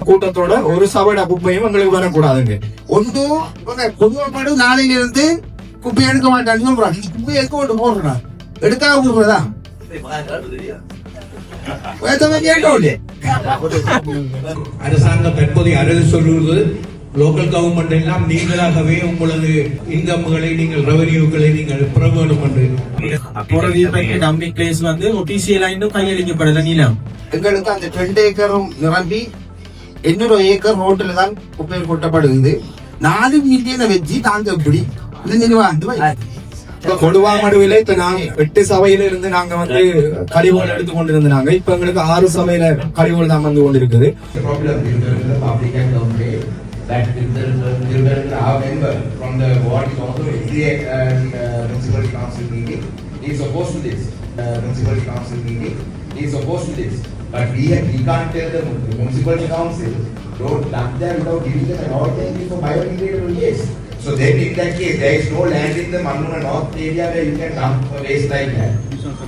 கூட்டத்தோட ஒரு சவட குப்பையும் எங்களுக்கு வரக்கூடாதுங்க. ஒன்று பொதுவாக நாளையில இருந்து குப்பை எடுக்க மாட்டான்னு சொல்றாங்க குப்பை எடுக்க கொண்டு போடுறான் கொடுக்குறதா கேட்டோம் அரசாங்கம் தற்போதைய அரசு சொல்லுவது லோக்கல் கவர்மெண்ட் எல்லாம் நீங்களாகவே உங்களது இன்கம்களை நீங்கள் ரெவன்யூக்களை நீங்கள் போற வீட்டு டம்பிங் பிளேஸ் வந்து ஒபிசியலா இன்னும் கையளிக்கப்படல நீளம் எங்களுக்கு அந்த ரெண்டு ஏக்கரும் நிரம்பி எண்ணூறு ஏக்கர் ரோட்டில் தான் குப்பையில் கொட்டப்படுகிறது. நாலு மில்லியனை வச்சு தாங்க எப்படி? கொடுவாமடுவில இப்ப நாங்க எட்டு சபையில இருந்து நாங்க வந்து கழிவுகள் எடுத்து கொண்டிருந்தாங்க இப்ப எங்களுக்கு ஆறு சபையில கழிவுகள் தான் வந்து கொண்டிருக்குது. That the, our member from the ward is also every uh, uh, municipal council meeting. He is opposed to this. Uh, municipal council meeting. He is opposed to this. But we we can't tell the municipal council, don't dump them without giving them an alternative for biodegradable waste. So then in that case, there is no land in the Manuna North area where you can dump waste like that.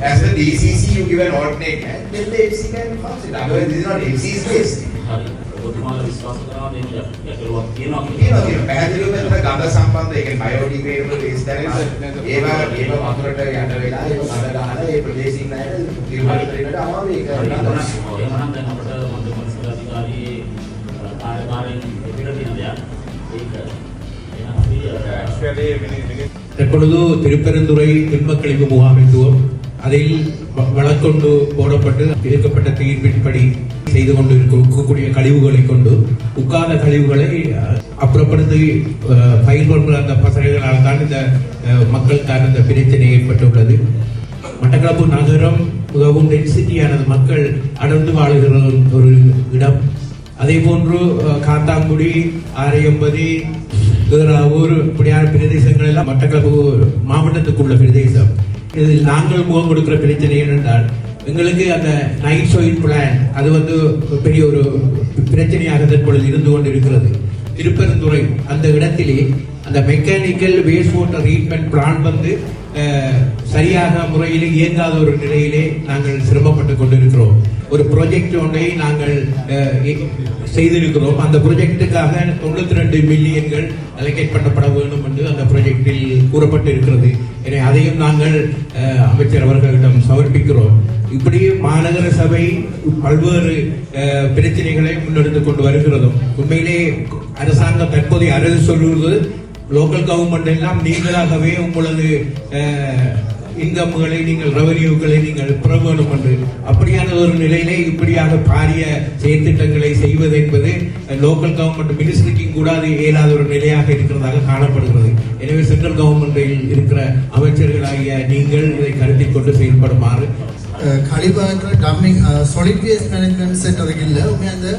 As the DCC, you give an alternate land, then the FC can function it. Otherwise, this is not FC's waste. හරි ඔබතුමාලා විශ්වාස කරනවා මේ ගැටලුවක් තියෙනවා තියෙනවා තියෙනවා. පැහැදිලිවම මෙතන ගඳ සම්බන්ධ ඒ කියන්නේ biodegradable waste දැනෙන ඒවා ඒවා වතුරට යට වෙලා ඒක ගඳ ගහලා ඒ ප්‍රදේශින් අයට නිර්මාණය කරන්නට අමාරු ඒක නතර. එහෙනම් දැන් අපිට මන්ද මනසල අධිකාරියේ කාර්යභාරයෙන් පිට තියෙන දෙයක් ඒක එහෙනම් අපි தற்பொழுது திருப்பெருந்துறை திண்மக்கழிவு முகாமைத்துவம் அதில் வ- வழக்கொண்டு போடப்பட்டு எடுக்கப்பட்ட தீர்ப்பின்படி செய்து கொண்டு இருக்கக்கூடிய கழிவுகளை கொண்டு உட்கார்ந்த கழிவுகளை அப்புறப்படுத்தி பயிர் கொள்கிற அந்த பசங்களால் தான் இந்த மக்களுக்கான இந்த பிரச்சனை ஏற்பட்டுள்ளது. மட்டக்களப்பு நகரம் மிகவும் டென்சிட்டியானது மக்கள் அடர்ந்து வாழுகிற ஒரு இடம். அதே போன்று காத்தாங்குடி ஆரையம்பதி ஊர் இப்படியான பிரதேசங்கள் எல்லாம் மட்டக்களப்பு மாவட்டத்துக்குள்ள பிரதேசம். இதில் நாங்கள் முகம் கொடுக்கிற பிரச்சனை என்னென்றால் எங்களுக்கு அந்த நைட் ஷோயின் பிளான் அது வந்து பெரிய ஒரு பிரச்சனையாக தற்பொழுது இருந்து கொண்டிருக்கிறது. திருப்பெருந்துறை அந்த இடத்திலே அந்த mechanical waste water treatment plan வந்து சரியாக முறையில் இயங்காத ஒரு நிலையிலே நாங்கள் சிரமப்பட்டு கொண்டிருக்கிறோம். ஒரு ப்ராஜெக்ட் ஒன்றை நாங்கள் செய்திருக்கிறோம். அந்த ப்ரொஜெக்டுக்காக தொண்ணூத்தி ரெண்டு மில்லியன்கள் அலோகேட் பண்ணப்பட வேண்டும் என்று அந்த ப்ரொஜெக்டில் கூறப்பட்டு இருக்கிறது எனவே அதையும் நாங்கள் அமைச்சர் அவர்களிடம் சமர்ப்பிக்கிறோம். இப்படி மாநகர சபை பல்வேறு பிரச்சனைகளை முன்னெடுத்து கொண்டு வருகிறதும் உண்மையிலே அரசாங்கம் தற்போதைய அரசு சொல்லுவது லோக்கல் கவர்மெண்ட் எல்லாம் நீங்களாகவே உங்களது இன்கம்களை நீங்கள் ரெவன்யூக்களை நீங்கள் பெற வேண்டும் என்று அப்படியான ஒரு நிலையிலே இப்படியாக பாரிய செயற்திட்டங்களை செய்வது என்பது லோக்கல் கவர்மெண்ட் மினிஸ்ட்ரிக்கும் கூட அது இயலாத ஒரு நிலையாக இருக்கிறதாக காணப்படுகிறது. எனவே சென்ட்ரல் கவர்மெண்டில் இருக்கிற அமைச்சர்களாகிய நீங்கள் இதை கருத்தில் கொண்டு செயல்படுமாறு. கழிவகங்கள் டம்மிங் சொலிட் வேஸ்ட் மேனேஜ்மெண்ட் சென்டருக்கு இல்லை உண்மையாக அந்த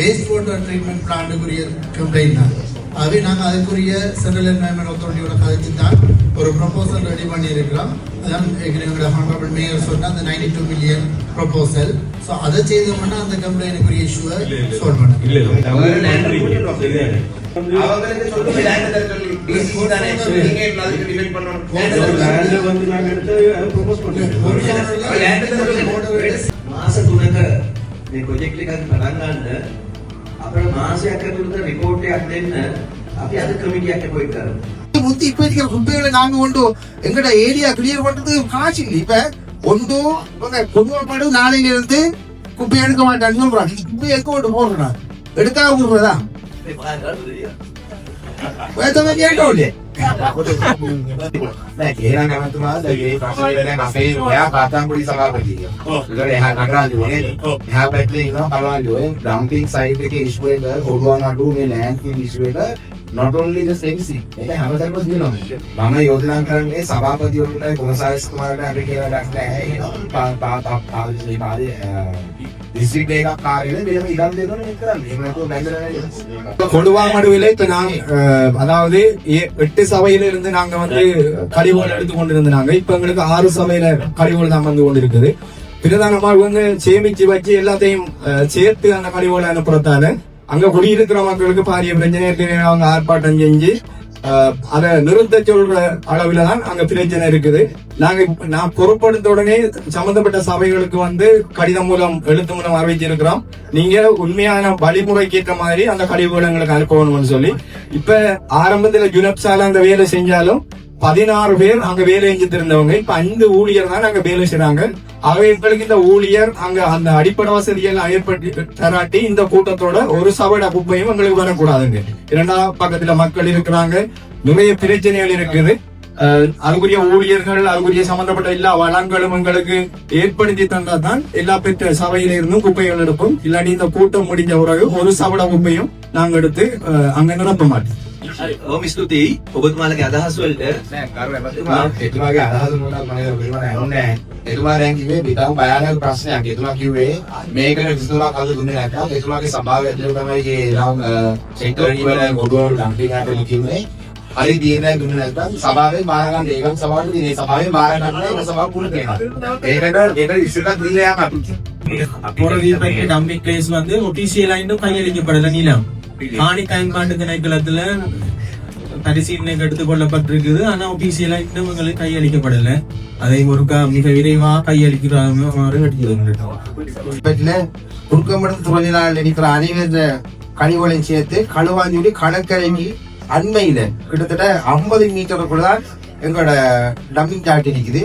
வேஸ்ட் வாட்டர் ட்ரீட்மெண்ட் பிளான்ட்டுக்குரிய கம்ப்ளைண்ட் தான். ஆகவே நாங்கள் அதுக்குரிய சென்ட்ரல் என்வாயன்மெண்ட் அத்தாரிட்டியோட கதைச்சு தான் ஒரு ப்ரொபோசல் ரெடி பண்ணியிருக்கிறோம். அதான் எங்களோட ஹானரபிள் மேயர் சொன்னால் அந்த ninety two million proposal so அதை செய்தோம்னா அந்த கம்ப்ளைண்ட்டுக்குரிய இஷ்யூவை சால்வ் பண்ண அவங்களுக்கு சொல்லுங்க லேண்ட் தரணும் டிசி ಅವರ ಮಾನಸಿಕ ಕುರಿತ ರಿಪೋರ್ಟ್ ಆಗ್ತೇನೆ அப்படி அது கமிட்டியாக போயிட்டாரு நூத்தி இப்ப இருக்கிற குப்பைகளை நாங்க கொண்டு எங்கட ஏரியா கிளியர் பண்றது காசு இல்லை இப்ப ஒன்றோ கொடுமைப்படு நாளையில இருந்து குப்பை எடுக்க மாட்டாங்க குப்பை எடுக்க கொண்டு போடுறான் எடுக்காம விடுறதா ඩම්පින් සයිට් එක ඉස්ුව එක හොඩුවන් අඩු මේ ලෑන් ඉස්ුවට නොටොන්ලි සෙවිසි එක හැමතැන්ම තියෙනවා මම යෝජනා කරන්නේ සභාපතිවරුන්ට කොමසාරිස්තුමාට අපි කියලා ඩක් නැහැ පාදේ පා පාලිසේ පාලි දිස්ත්‍රික්ක එකක් කාර්යනේ මෙහෙම ඉඩම් දෙනවනේ මේක කරන්නේ. එහෙම නැතුව බැඳලා கொடுவாமடுவில இப்ப நாங்க அஹ், அதாவது எ- எட்டு சபையில இருந்து நாங்க வந்து கழிவுகள் எடுத்து கொண்டிருந்தாங்க இப்ப எங்களுக்கு ஆறு சபையில கழிவுகள் தான் வந்து கொண்டிருக்குது பிரதானமா இவங்க சேமிச்சு வச்சு எல்லாத்தையும் அஹ், சேர்த்து அந்த கழிவுகளை அனுப்புறதால அங்க குடியிருக்கிற மக்களுக்கு பாரிய பிரச்சனை ஏற்கனவே அவங்க ஆர்ப்பாட்டம் செஞ்சு அஹ், அதை நிறுத்த சொல்ற அளவில் தான் அங்க பிரச்சனை இருக்குது. நாங்க நான் பொறுப்படுத்த உடனே சம்பந்தப்பட்ட சபைகளுக்கு வந்து கடிதம் மூலம் எழுத்து மூலம் அறிவிச்சிருக்கிறோம் நீங்க உண்மையான வழிமுறைக்கு ஏற்ற மாதிரி அந்த கழிவுகளை எங்களுக்கு அனுப்பணும்னு சொல்லி. இப்ப ஆரம்பத்துல ஜுனப்சால அந்த வேலை செஞ்சாலும் பதினாறு பேர் அங்க வேலை செஞ்சிருந்தவங்க. இப்ப ஐந்து ஊழியர் தான் அங்க வேலை செய்றாங்க. ஆகவே எங்களுக்கு இந்த ஊழியர் அங்க அந்த அடிப்படை வசதிகள் ஏற்பட்டு தராட்டி இந்த கூட்டத்தோட ஒரு சவட குப்பையும் எங்களுக்கு வரக்கூடாதுங்க. இரண்டாம் பக்கத்துல மக்கள் இருக்கிறாங்க. நிறைய பிரச்சனைகள் இருக்குது. அதுக்குரிய ஊழியர்கள் அதுக்குரிய சம்பந்தப்பட்ட எல்லா வளங்களும் எங்களுக்கு ஏற்படுத்தி தந்தா தான் எல்லா பெற்ற சபையில இருந்தும் குப்பைகள் எடுப்போம் இல்லாட்டி இந்த கூட்டம் முடிஞ்ச பிறகு ஒரு சவட குப்பையும் நாங்க எடுத்து அஹ், அங்க நிரப்ப மாட்டோம் ඕම ස්තුතියි ඔබතුමාලගේ අදහස් වලට නෑ කරු එතුමා එතුමාගේ අදහස මොකක්ද මම ඒක පිළිබඳව ඇහුන්නේ නෑ. එතුමා දැන් කිව්වේ බිතාව භයානක ප්‍රශ්නයක්. එතුමා කිව්වේ මේකට විසඳුමක් අද දුන්නේ නැත්නම් එතුමාගේ සභාව ඇතුළේ තමයි මේ නම් සෙන්ටර් වල ගොඩවල් ඩම්පින් එකකට කිව්වේ. හරි දිනේ දුන්නේ නැත්නම් සභාවේ බාර ගන්න ඒකම සභාවට දිනේ සභාවේ බාර ගන්න ඒක සභාව පුරු කරනවා. ඒකට ඒකට ඉස්සරහට දීලා යන්න අපි. போற வீட்டு டம்பிங் பிளேஸ் வந்து ஒபிசியலா இன்னும் கையளிக்கப்படல நிலம் காணி பயன்பாட்டு திணைக்களத்துல பரிசீலனைக்கு எடுத்துக் கொள்ளப்பட்டிருக்குது ஆனா ஒபிசியலா இன்னும் எங்களுக்கு கையளிக்கப்படல அதை ஒருக்கா மிக விரைவா கையளிக்கிறாரு கட்டிக்கிறோம் இப்ப குறுக்கமடம் தொழிலாளர் இருக்கிற அனைவர கழிவுகளையும் சேர்த்து களுவாஞ்சொலி கடற்கரைக்கு அண்மையில கிட்டத்தட்ட ஐம்பது மீட்டருக்குள்ளதான் எங்களோட டம்பிங் சாட் இருக்குது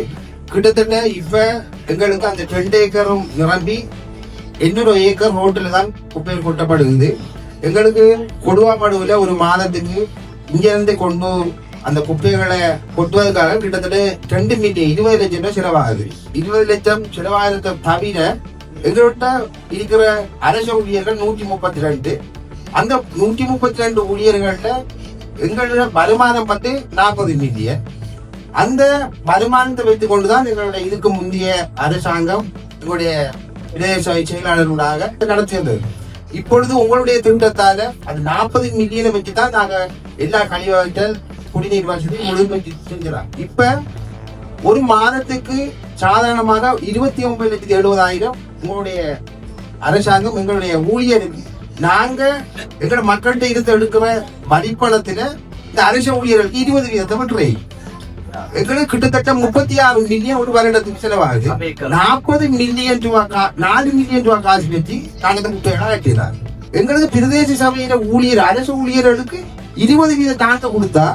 கிட்டத்தட்ட இப்ப எங்களுக்கு அந்த ரெண்டு ஏக்கரும் நிரம்பி இன்னொரு ஏக்கர் ரோட்டில் தான் குப்பைகள் கொட்டப்படுகிறது. எங்களுக்கு கொடுவாமடுவில் ஒரு மாதத்துக்கு இங்கேருந்து கொண்டு அந்த குப்பைகளை கொட்டுவதற்காக கிட்டத்தட்ட ரெண்டு மீட்டர் இருபது லட்சம் ரூபாய் செலவாகுது. இருபது லட்சம் செலவாகிறத தவிர எங்கள்கிட்ட இருக்கிற அரசு ஊழியர்கள் நூற்றி முப்பத்தி ரெண்டு. அந்த நூற்றி முப்பத்தி ரெண்டு ஊழியர்கள்ட்ட எங்களோட வருமானம் வந்து நாற்பது மில்லியன். அந்த வருமானத்தை வைத்துக் கொண்டுதான் எங்களுடைய இதுக்கு முந்தைய அரசாங்கம் எங்களுடைய பிரதேச செயலாளர்களாக நடத்தியது. இப்பொழுது உங்களுடைய திட்டத்தால அது நாற்பது மில்லியனை வச்சு தான் நாங்க எல்லா கழிவகங்கள் குடிநீர் வசதி முழுமைக்கு செஞ்சிடலாம் இப்ப ஒரு மாதத்துக்கு சாதாரணமாக இருபத்தி ஒன்பது லட்சத்தி எழுபதாயிரம் உங்களுடைய அரசாங்கம் எங்களுடைய ஊழியருக்கு நாங்க எங்களோட மக்கள்கிட்ட இருந்து எடுக்கிற வரிப்பணத்துல இந்த அரசு ஊழியர்களுக்கு இருபது வீதத்தை விட்டுறேன் எங்களுக்கு கிட்டத்தட்ட முப்பத்தி ஆறு மில்லியன் ஒரு வருடத்துக்கு செலவாகுது. நாற்பது மில்லியன் ரூபா கா- நாலு மில்லியன் ரூபா காசு வச்சு நாங்க இந்த முட்டையெல்லாம் கட்டிடுறாங்க எங்களுக்கு பிரதேச சபையில ஊழியர் அரசு ஊழியர்களுக்கு இருபது வீத தாங்க கொடுத்தா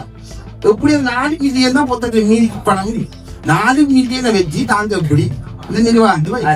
எப்படி நாலு மில்லியன் தான் மொத்தத்தில் மீதி பணம். நாலு மில்லியனை வச்சு தாங்க எப்படி? இந்த நிர்வாகத்தை